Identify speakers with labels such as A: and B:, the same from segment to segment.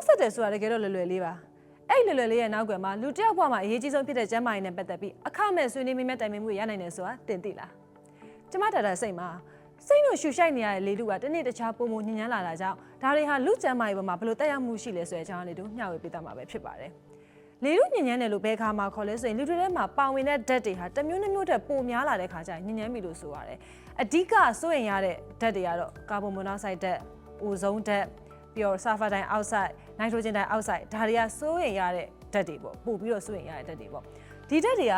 A: ဖုန်းဆက်တယ်ဆိုတာတကယ်တော့လွယ်လွယ်လေးပါအဲ့လွယ်လွယ်လေးရဲ့နောက်ကွယ်မှာလူတစ်ယောက်ဘဝမှာအရေးကြီးဆုံးဖြစ်တဲ့ကျန်းမာရေးနဲ့ပတ်သက်ပြီးအခမဲ့ဆွေးနွေးမိမဲ့တိုင်ပင်မှုရနိုင်တယ်ဆိုတာတင်သိလားကျမတာတာစိတ်မှာစိတ်တို့ရှူရှိုက်နေရတဲ့လေလူကတစ်နေ့တစ်ခြားပုံပုံညဉ့်ညမ်းလာတာကြောင့်ဒါတွေဟာလူကျန်းမာရေးပေါ်မှာဘယ်လိုတက်ရောက်မှုရှိလဲဆိုတဲ့အကြောင်းလေးတို့မျှဝေပေးတတ်မှာပဲဖြစ်ပါတယ်လေလူညဉ့်ညမ်းတယ်လို့ဘယ်ခါမှခေါ်လဲဆိုရင်လူတွေထဲမှာပါဝင်တဲ့ဓာတ်တွေဟာတစ်မျိုးတစ်မျိုးတည်းပိုများလာတဲ့ခါကျရင်ညဉ့်ညမ်းပြီလို့ဆိုရတယ်အဓိကစိုးရင်ရတဲ့ဓာတ်တွေကတော့ကာဗွန်မိုနောက်ဆိုက်ဓာတ်အိုဇုံဓာတ် ပြီးတော့ sulfur dioxide nitrogen dioxide ဒါတွေကစိုးရင်ရတဲ့ဓာတ်တွေပေါ့ပို့ပြီးတော့စိုးရင်ရတဲ့ဓာတ်တွေပေါ့ဒီဓာတ်တွေက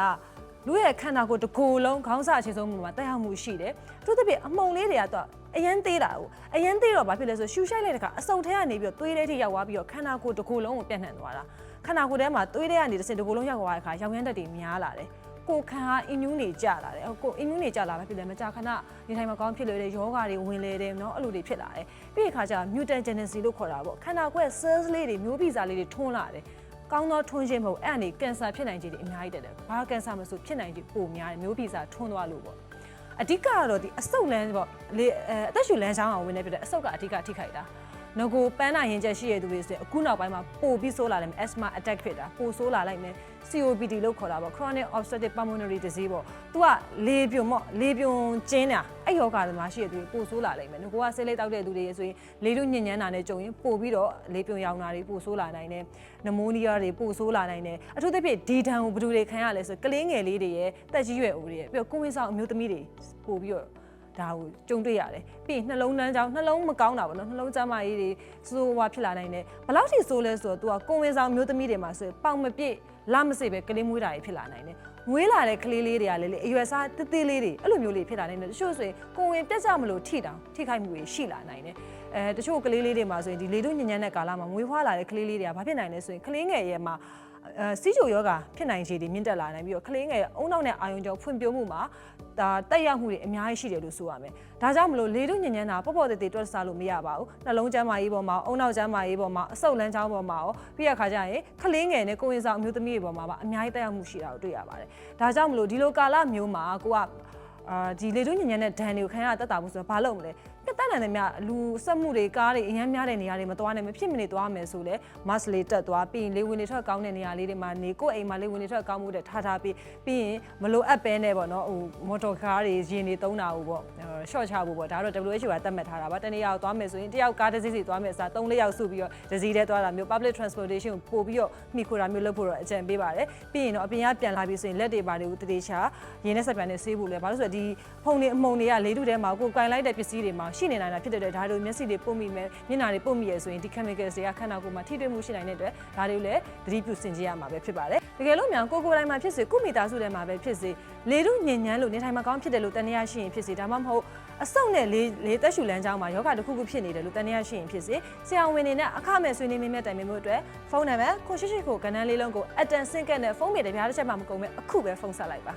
A: လူရဲ့ခန္ဓာကိုယ်တစ်ကိုယ်လုံးခေါင်းစာအခြေဆုံးမှုမှာတက်ရောက်မှုရှိတယ်သူသဖြင့်အမုံလေးတွေကတော့အရန်သေးတာကိုအရန်သေးတော့ဘာဖြစ်လဲဆိုရှူရှိုက်လိုက်တဲ့ခါအစုံထဲကနေပြီးတော့သွေးထဲထိရောက်သွားပြီးတော့ခန္ဓာကိုယ်တစ်ကိုယ်လုံးကိုပြန့်နှံ့သွားတာခန္ဓာကိုယ်ထဲမှာသွေးထဲကနေတစ်စင်တစ်ကိုယ်လုံးရောက်သွားတဲ့ခါရောင်ရမ်းဓာတ်တွေများလာတယ် ကိုယ်ခံဟာအင်နူးနေကြလာတယ်ကိုအင်နူးနေကြလာပဲဖြစ်တယ်မကြာခဏနေထိုင်မကောင်းဖြစ်လို့တဲ့ယောဂါတွေဝင်လေတယ်နော်အဲ့လိုတွေဖြစ်လာတယ်ပြီးတဲ့ခါကျ mutagenesis လို့ခေါ်တာပေါ့ခန္ဓာကိုယ် cells လေးတွေမျိုးဗီဇလေးတွေထွန်းလာတယ်ကောင်းသောထွန်းခြင်းမဟုတ်အဲ့အနေကင်ဆာဖြစ်နိုင်ခြင်းတွေအများကြီးတက်တယ်ဘာကင်ဆာမဆိုဖြစ်နိုင်ခြင်းပိုများတယ်မျိုးဗီဇထွန်းသွားလို့ပေါ့အဓိကကတော့ဒီအဆုတ်လန်းပေါ့လေအဲအသက်ရှူလန်းချောင်းအောင်ဝင်နေပြတဲ့အဆုတ်ကအဓိကထိခိုက်တာ ငကိုပန်းနာရင်ချက်ရှိရတဲ့သူတွေဆိုရင်အခုနောက်ပိုင်းမှာပိုပြီးဆိုးလာတယ် asthma attack ဖြစ်တာပိုဆိုးလာလိုက်မယ် COPD လို့ခေါ်တာပေါ့ chronic obstructive pulmonary disease ပေါ့သူကလေပြွန်ပေါ့လေပြွန်ကျင်းတာအဲ့ယောဂါတွေမှာရှိရတဲ့သူတွေပိုဆိုးလာလိုက်မယ်ငကိုကဆေးလေးတောက်တဲ့သူတွေဆိုရင်လေတို့ညဉ့်ညမ်းတာနဲ့ကြုံရင်ပိုပြီးတော့လေပြွန်ရောင်တာတွေပိုဆိုးလာနိုင်တယ်နမိုးနီးယားတွေပိုဆိုးလာနိုင်တယ်အထူးသဖြင့်ဒီဒဏ်ကိုဘယ်သူတွေခံရလဲဆိုကလေးငယ်လေးတွေရဲ့တက်ကြီးရွယ်အိုတွေရဲ့ပြီးတော့ကိုဝင်းဆောင်အမျိုးသမီးတွေပိုပြီးတော့ ဒါကိုကြုံတွေ့ရတယ်ပြီးရင်နှလုံးနှမ်းကြောင်းနှလုံးမကောင်းတာပေါ့နော်နှလုံးကျန်းမာရေးတွေစိုးဝါဖြစ်လာနိုင်တယ်ဘယ်လောက်ထိဆိုးလဲဆိုတော့ तू ကကိုဝင်ဆောင်မျိုးသမီးတွေမှာဆိုရင်ပေါင်မပြည့်လမစိပဲကလေးမွေးတာတွေဖြစ်လာနိုင်တယ်မွေးလာတဲ့ကလေးလေးတွေကလည်းလေအရွယ်စားတေးသေးလေးတွေအဲ့လိုမျိုးလေးဖြစ်လာနိုင်တယ်တချို့ဆိုရင်ကိုဝင်ပြတ်ကြမလို့ထိတောင်ထိခိုက်မှုတွေရှိလာနိုင်တယ်အဲတချို့ကလေးလေးတွေမှာဆိုရင်ဒီလေတို့ညဉ့်ညမ်းတဲ့ကာလမှာမွေးဖွားလာတဲ့ကလေးလေးတွေကဘာဖြစ်နိုင်လဲဆိုရင်ကလေးငယ်ရဲ့မှာအဲ စီးချိုယောဂဖြစ်နိုင်ခြေတွေမြင့်တက်လာနိုင်ပြီးတော့ကလေးငယ်အုံနောက်နဲ့အာယုံကြောင့်ဖွံ့ဖြိုးမှုမှာဒါတက်ရောက်မှုတွေအများကြီးရှိတယ်လို့ဆိုရမယ်။ဒါကြောင့်မလို့လေတို့ညဉ့်ညမ်းတာပေါ့ပေါ့တေးတေးတွက်စားလို့မရပါဘူး။နှလုံးကျန်းမာရေးပေါ်မှာအုံနောက်ကျန်းမာရေးပေါ်မှာအဆုတ်လန်းချောင်းပေါ်မှာရောပြီးရခါကျရင်ကလေးငယ်နဲ့ကိုယ်ဝင်ဆောင်အမျိုးသမီးတွေပေါ်မှာပါအများကြီးတက်ရောက်မှုရှိတာကိုတွေ့ရပါတယ်။ဒါကြောင့်မလို့ဒီလိုကာလမျိုးမှာကိုကအာဒီလေတို့ညဉ့်ညမ်းတဲ့ဒဏ်တွေကိုခံရတက်တာမှုဆိုတော့ဘာလုပ်မလဲပြ တ်တတ်နိုင်တယ်မြလူစက်မှုတွေကားတွေအများများတဲ့နေရာတွေမသွားနိုင်မဖြစ်မနေသွားမယ်ဆိုလဲမတ်လေးတက်သွားပြီးရင်လေဝင်တွေထွက်ကောင်းတဲ့နေရာလေးတွေမှာနေကိုယ့်အိမ်မှာလေဝင်တွေထွက်ကောင်းမှုတဲ့ထားထားပြီးပြီးရင်မလိုအပ်ပဲနဲ့ပေါ့နော်ဟိုမော်တော်ကားတွေရင်တွေတုံးတာဟိုပေါ့ရှော့ချဖို့ပေါ့ဒါတော့ WHO ကသတ်မှတ်ထားတာပါတနေ့ရောက်သွားမယ်ဆိုရင်တယောက်ကားတစ်စီးစီသွားမယ်အစား၃၄ယောက်စုပြီးတော့တစ်စီးတည်းသွားတာမျိုး public transportation ကိုပို့ပြီးတော့မိခိုတာမျိုးလုပ်ဖို့တော့အကြံပေးပါတယ်ပြီးရင်တော့အပြင်ကပြန်လာပြီးဆိုရင်လက်တွေပါတွေကိုတတိချာရင်းနဲ့ဆက်ပြန်နဲ့ဆေးဖို့လဲဘာလို့ဆိုတော့ဒီဖုန်တွေအမုံတွေကလေးထုထဲမှာကိုယ်ကင်လိုက်တဲ့ပစ္စည်းတွေမှာရှိနေနိုင်တာဖြစ်တဲ့အတွက်ဒါတို့မျက်စိတွေပုတ်မိမယ်မျက်နှာတွေပုတ်မိရဆိုရင်ဒီ chemicals တွေကခန္ဓာကိုယ်မှာထိတွေ့မှုရှိနိုင်တဲ့အတွက်ဒါတွေကိုလည်းသတိပြုစင်ကြရမှာပဲဖြစ်ပါတယ်တကယ်လို့မြန်ကိုကိုယ်တိုင်မှာဖြစ်စေကုမိသားစုထဲမှာပဲဖြစ်စေလေထုညဉ့်ညမ်းလို့နေထိုင်မကောင်းဖြစ်တယ်လို့တန်တရားရှိရင်ဖြစ်စေဒါမှမဟုတ်အဆုတ်နဲ့လေလေသက်ရှူလမ်းကြောင်းမှာယောဂတစ်ခုခုဖြစ်နေတယ်လို့တန်တရားရှိရင်ဖြစ်စေဆရာဝန်တွေနဲ့အခမဲ့ဆွေးနွေးမိမဲ့တိုင်ပင်မှုအတွက်ဖုန်းနံပါတ်ကိုရှိရှိကိုကဏ္ဍလေးလုံးကိုအတန်ဆင့်ကက်နဲ့ဖုန်းပေတပြားတစ်ချက်မှမကုန်မဲ့အခုပဲဖုန်းဆက်လိုက်ပါ